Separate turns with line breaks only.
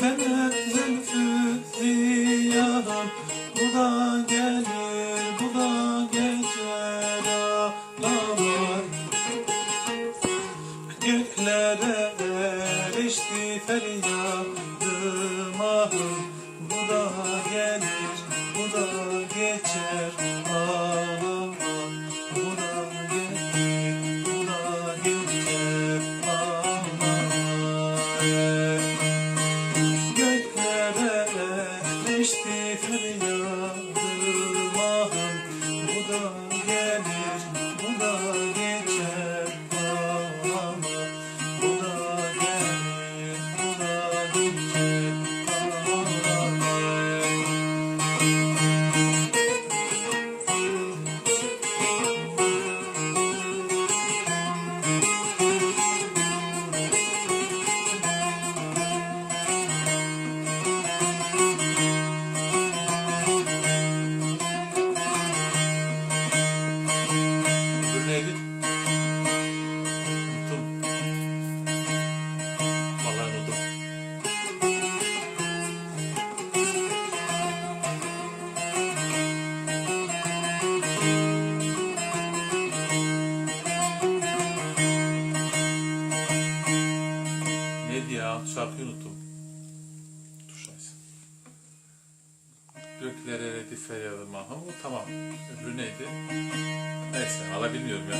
Mehmet Zülfü Ziyadan Bu gelir, bu geçer ağlar. Göklere erişti feryadım ahım Bu da gelir, bu geçer Ya? Şarkıyı unuttum. Dur. Göklere redif feryadı mahum. O tamam. Öbürü neydi? Neyse hala bilmiyorum ya.